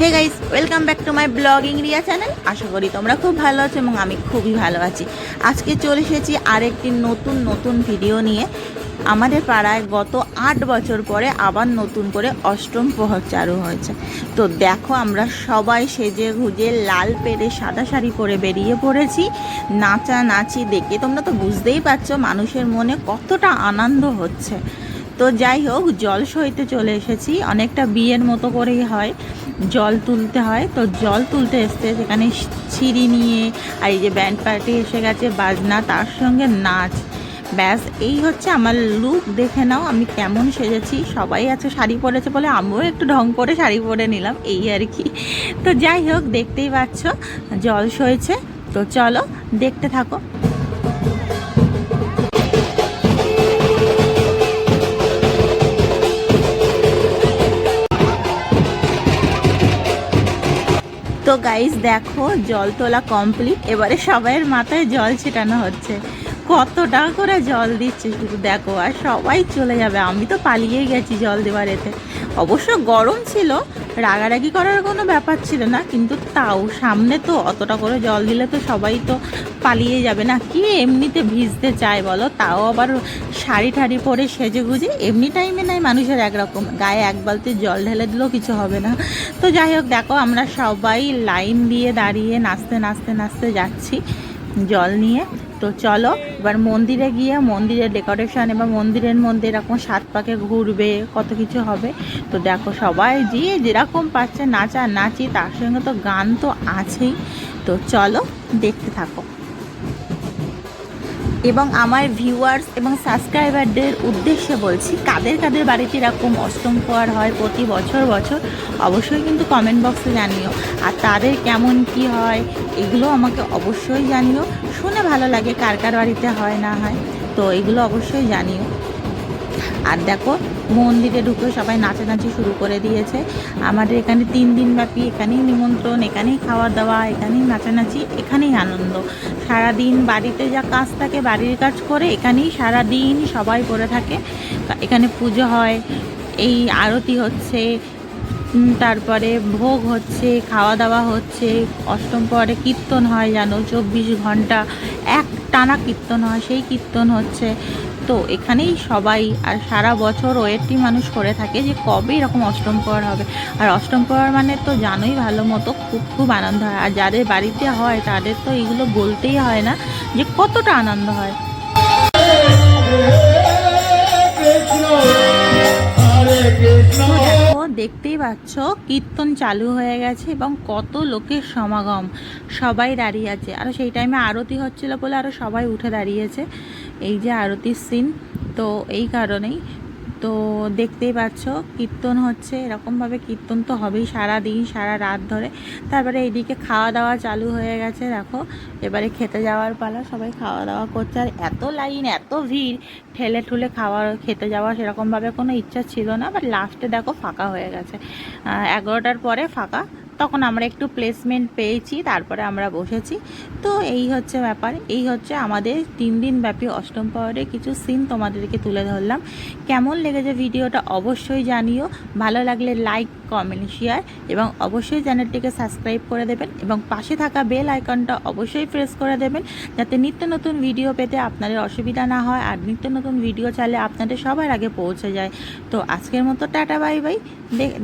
Hey guys welcome back to my blogging Riya channel আশা করি তোমরা খুব ভালো আছো এবং আমি খুবই ভালো আছি। আজকে চলে এসেছি আরেকটি নতুন নতুন ভিডিও নিয়ে। আমাদের পাড়ায় গত আট বছর পরে আবার নতুন করে অষ্টম প্রহর চালু হয়েছে। তো দেখো, আমরা সবাই সেজে গুজে লাল পেরে সাদা শাড়ি পরে বেরিয়ে পড়েছি। নাচা নাচি দেখে তোমরা তো বুঝতেই পারছ, মানুষের মনে কতটা আনন্দ হচ্ছে। তো যাই হোক, জল সইতে চলে এসেছি। অনেকটা বিয়ের মতো করেই হয়। জল তুলতে হয়। তো জল তুলতে এসছে, সেখানে ছিঁড়ি নিয়ে, আর এই যে ব্যান্ড পার্টি এসে গেছে, বাজনা, তার সঙ্গে নাচ। ব্যাস, এই হচ্ছে আমার লুক দেখে নাও আমি কেমন সেজেছি। সবাই আছে, শাড়ি পরেছে বলে আমিও একটু ঢং করে শাড়ি পরে নিলাম, এই আর কি। তো যাই হোক, দেখতেই পাচ্ছ, জল সয়েছে তো চলো, দেখতে থাকো। তো গাইস দেখো, জল তোলা কমপ্লিট এবারে সবাইয়ের মাথায় জল ছিটানো হচ্ছে। কত টাকা করে জল দিচ্ছে শুধু দেখো, আর সবাই চলে যাবে। আমি তো পালিয়ে গেছি জল দেওয়ার এতে। অবশ্য গরম ছিল, রাগারাগি করার কোনো ব্যাপার ছিল না, কিন্তু তাও সামনে তো অতটা করে জল দিলে তো সবাই তো পালিয়ে যাবে না। কি এমনিতে ভিজতে চায় বলো? তাও আবার শাড়ি ঠাড়ি পরে সেজে গুজে এমনি টাইমে নাই মানুষের একরকম। গায়ে এক বালতি জল ঢেলে দিলেও কিছু হবে না। তো যাই হোক, দেখো আমরা সবাই লাইন দিয়ে দাঁড়িয়ে নাচতে নাচতে নাচতে যাচ্ছি জল নিয়ে। তো চলো, এবার মন্দিরে গিয়ে মন্দিরের ডেকোরেশন এবার মন্দিরের মধ্যে এরকম সাত পাকে ঘুরবে, কত কিছু হবে। তো দেখো সবাই যে যেরকম পাচ্ছে নাচা, নাচি, তার সঙ্গে তো গান তো আছেই। তো চলো, দেখতে থাকো। এবং আমার ভিউয়ার্স এবং সাবস্ক্রাইবারদের উদ্দেশ্যে বলছি, কাদের কাদের বাড়িতে এরকম অষ্টম পোয়ার হয় প্রতি বছর বছর, অবশ্যই কিন্তু কমেন্ট বক্সে জানিও। আর তাদের কেমন কি হয়, এগুলো আমাকে অবশ্যই জানিও। শুনে ভালো লাগে কার কার বাড়িতে হয় না হয়, তো এগুলো অবশ্যই জানিও। আর দেখো, মন্দিরে ঢুকে সবাই নাচানাচি শুরু করে দিয়েছে। আমাদের এখানে তিন দিন ব্যাপী এখানেই নিমন্ত্রণ, এখানেই খাওয়া দাওয়া, এখানেই নাচানাচি, এখানেই আনন্দ। সারাদিন বাড়িতে যা কাজ থাকে, বাড়ির কাজ করে এখানেই সারাদিন সবাই করে থাকে। এখানে পুজো হয়, এই আরতি হচ্ছে তারপরে ভোগ হচ্ছে, খাওয়া দাওয়া হচ্ছে, অষ্টম পরে কীর্তন হয়, জানো, চব্বিশ ঘণ্টা। এক টানা কীর্তন হয়, সেই কীর্তন হচ্ছে। তো এখানেই সবাই আর সারা বছর ওয়েটটি মানুষ করে থাকে যে কবে এরকম অষ্টম প্রহর হবে। আর অষ্টম প্রহর মানে তো জানোই ভালো মতো খুব খুব আনন্দ হয়। আর যাদের বাড়িতে হয় তাদের তো এগুলো বলতেই হয় না যে কতটা আনন্দ হয়। দেখতেই পাচ্ছ, কীর্তন চালু হয়ে গেছে এবং কত লোকের সমাগম। সবাই দাঁড়িয়ে আছে। আর সেই টাইমে আরতি হচ্ছিল বলে আরও সবাই উঠে দাঁড়িয়েছে। এই যে আরতির সিন তো এই কারণেই তো দেখতেই পাচ্ছ, কীর্তন হচ্ছে, এরকমভাবে কীর্তন তো হবেই সারা দিন সারা রাত ধরে। তারপরে এইদিকে খাওয়া দাওয়া চালু হয়ে গেছে, দেখো। এবারে খেতে যাওয়ার পালা, সবাই খাওয়া দাওয়া করছে। আর এত লাইন, এত ভিড়, ঠেলে ঠুলে খাওয়া, খেতে যাওয়া সেরকমভাবে কোনো ইচ্ছা ছিল না, বাট লাস্টে দেখো ফাঁকা হয়ে গেছে। এগারোটার পরে ফাঁকা তখন আমরা একটু প্লেসমেন্ট পেয়েছি, তারপরে আমরা বসেছি। তো এই হচ্ছে ব্যাপার, এই হচ্ছে আমাদের তিন দিন ব্যাপী অষ্টম পাওয়ারে কিছু সিন তোমাদেরকে তুলে ধরলাম। কেমন লেগেছে ভিডিওটা অবশ্যই জানিও, ভালো লাগলে লাইক কমেন্ট শেয়ার এবং অবশ্যই চ্যানেলটিকে সাবস্ক্রাইব করে দেবেন এবং পাশে থাকা বেল আইকনটা অবশ্যই প্রেস করে দেবেন যাতে নিত্য নতুন ভিডিও পেতে আপনাদের অসুবিধা না হয় আর নিত্য নতুন ভিডিও চাইলে আপনাদের সবার আগে পৌঁছে যায়। তো আজকের মতো টাটা বাই বাই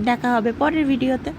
দেখা হবে পরের ভিডিওতে